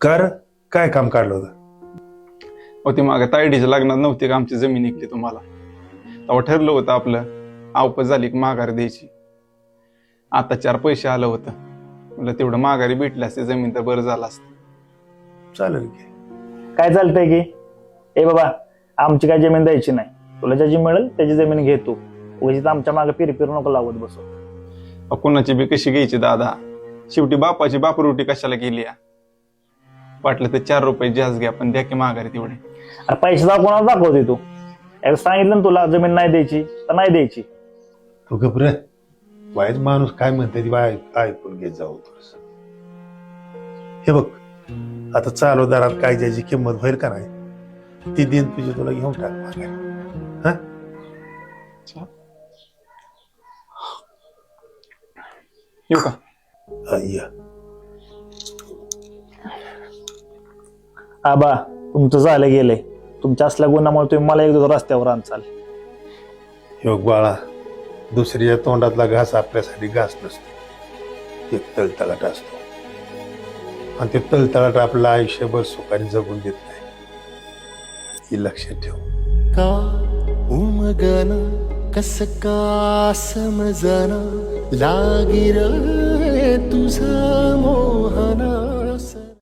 कर काय काम काढलं होतं? हो ती मागे तायडीच्या लग्नात नव्हती का आमची जमीन निघली तुम्हाला? तेव्हा ठरलं होतं आपलं अवपत झाली की माघार द्यायची. आता चार पैसे आलं होतं. म्हणलं तेवढं माघारी भेटली असते जमीन तर बरं झालं असतं. चालेल की. काय चालतंय की? ए बाबा आमची काय जमीन द्यायची नाही. तुला ज्याची मिळेल त्याची जमीन घे तू. उगाच आमच्या मागे पिर पिरू नको लावत बसू. अहो, कुणाची बी कशी घ्यायची दादा? शेवटी बापाची बापरोटी कशाला केली या? वाटलं तर चार रुपये जास्त घ्या पण द्या की माघारी तेवढे. अरे पैसे कोणाला दाखवते तू? एकदा सांगितलं ना तुला जमीन नाही द्यायची तर नाही द्यायची. तू घबरे वाईट माणूस काय म्हणते ती बाय ऐकून घेत जाऊ थोडस. हे बघ आता चालू दारात काय ज्याची किंमत होईल का नाही ती दिन तुझी तुला घेऊन टाक मागे. हा? येऊ का? हा, आबा तुमचं झालं गेलंय. तुमच्या असल्या गुणामुळे तुम्ही मला एक दिवस रस्त्यावर आणचाल हे बघ बाळा दुसऱ्या तोंडातला घास आपल्यासाठी घास नसतो. एक तळतळाट असतो. आणि ते तळतळाट आपलं आयुष्यभर सुखाने जगून देत नाही. हे लक्षात ठेव. का उमगना कस का समजना लागिर तुझ?